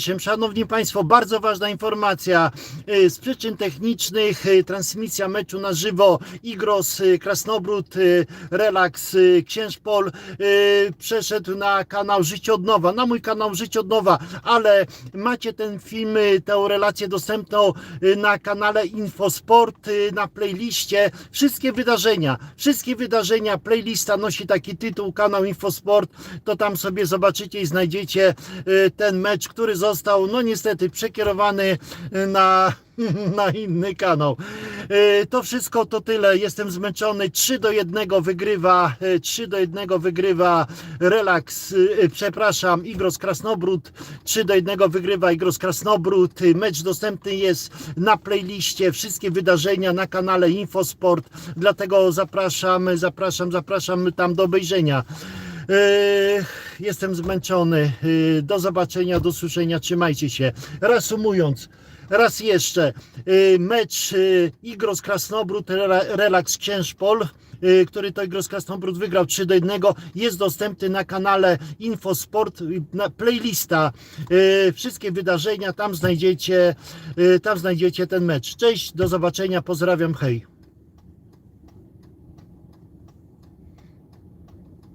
Szanowni Państwo, bardzo ważna informacja. Y, Z przyczyn technicznych y, transmisja meczu na żywo Igros y, Krasnobród Relax y, Księżpol przeszedł na kanał Życie od Nowa, na mój kanał Życie od Nowa, ale macie ten film, tę relację dostępną na kanale Infosport, na playliście. Wszystkie wydarzenia, wszystkie wydarzenia, playlista nosi taki tytuł, kanał Infosport, to tam sobie zobaczycie i znajdziecie ten mecz, który został, no niestety, przekierowany y, na, na inny kanał. Y, To wszystko to tyle. Jestem zmęczony. 3 do 1 wygrywa, y, 3 do 1 wygrywa Relax, y, y, przepraszam, Igros Krasnobród. 3 do 1 wygrywa Igros Krasnobród. Y, Mecz dostępny jest na playliście. Wszystkie wydarzenia na kanale Infosport. Dlatego zapraszam, zapraszam, zapraszam tam do obejrzenia. Yy, Jestem zmęczony. Yy, Do zobaczenia, do słyszenia. Trzymajcie się. Reasumując, raz jeszcze. yy, Mecz yy, Igros Krasnobród, Rela- Relax Księżpol, który to Igros Krasnobród wygrał 3 do 1, jest dostępny na kanale Infosport, playlista. Wszystkie wydarzenia tam znajdziecie, tam znajdziecie ten mecz. Cześć, do zobaczenia, pozdrawiam, hej.